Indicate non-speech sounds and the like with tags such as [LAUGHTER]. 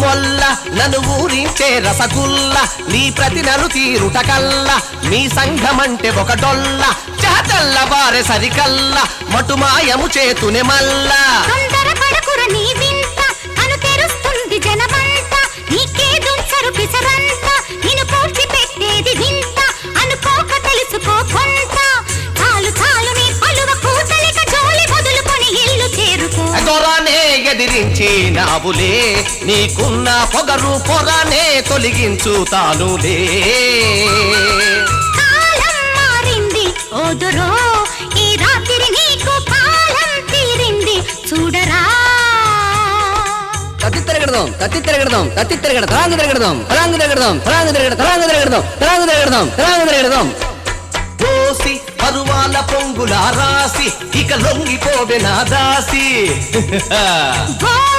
మొల్ల నన్ను ఊరించే రసగుల్ల నీ ప్రతి నలు తీరుట కల్ల మీ సంఘమంటే ఒక డొల్ల చహచల్ల బారె సరికల్ల మటుమాయము చేతునే మల్లా. తొందర ఎదిరించి నావులే నీకున్న పొగరు పొరనే కాలం మారింది ఓదురో ఈ రాత్రి నీకు కాలం తీరింది. చూడరా. తత్తి తిరగడదాం తత్తి తిరగడదాం తత్తి తిరగడ తలాంగు తిరగడదాం తలాంగు తిరగడదాం తలాంగు తిరగడ తలాంగు తిరగడదాం తలాంగు తిరగడదాం తలాంగు తిరగడదాం. పోసి పరువాల రంగుల రాసి ఇక లొంగిపోవే నా దాసి. [LAUGHS]